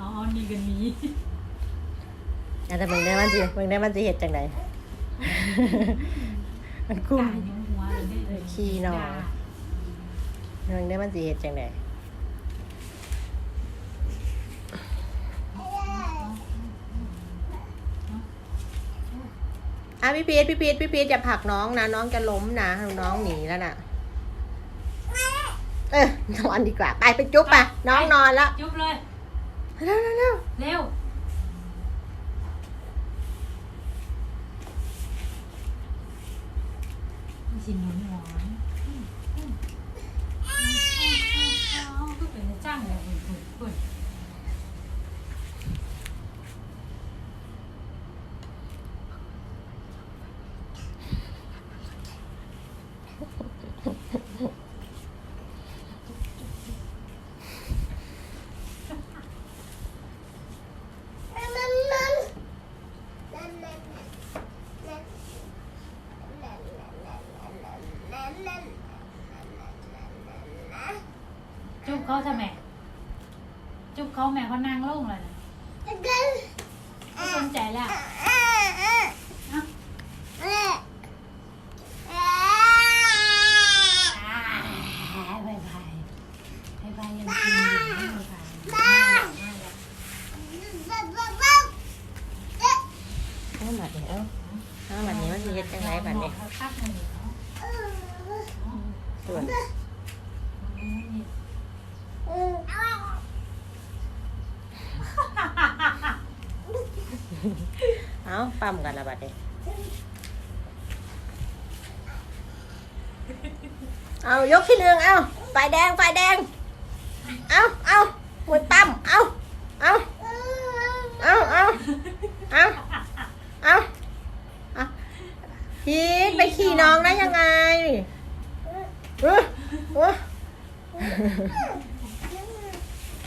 อ๋อนี่กันนี้อะแต่มึงได้มันสิมึงได้มันสิเห็ดจังไดมันคุ้มตายนิ้วหัวเลยได้ขี้หนอมึงได้มันสิเห็ดจังไดอะพี่พีทพี่พีทพี่พีทอย่าผลักน้องนะ น้องจะล้มนะ น้องหนีแล้วน่ะ เออนอนดีกว่า ไปไปจุ๊บไปน้องนอนแล้วจุ๊บเลยเร็วเร็วเร็วเร็วมีสิหนุนหวานอืมอืมอืมเอาก็เป็นจ้างเลยคุณคุณคุณ จุ๊บเขาทำไมจุ๊บเขาแม่เขานั่งลงเลยนะไม่สนใจแล้วเอาอ่าบายบายบายบายยังกินอยู่บายบายน่ารักน่ารักเอาบัดนี้เอาเอาบัดนี้มันสิเฮ็ดจังไดบัดนี้ตักมันอยู่เนาะส่วน เอาปั๊มกันละบัดนี้เอายกที่หนึ่งเอาไฟแดงไฟแดง เอาเอาหมุนปั๊มเอาเอาเอาเอาเอาเอาเอาพีทไปขี่น้องได้ยังไงเออเออ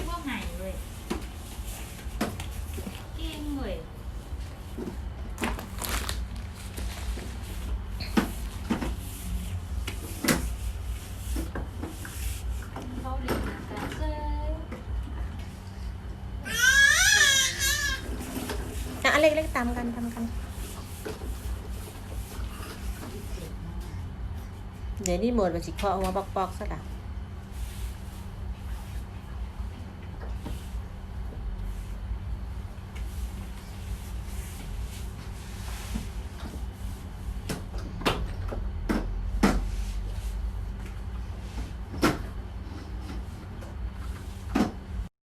พวกไหนเว้ยเก่งเว้ยเขาเรียนกันเซ่ อะ เล็กๆตามกันตามกัน เดี๋ยวนี่หมดมันสิเคาะหัวปอกๆซะละ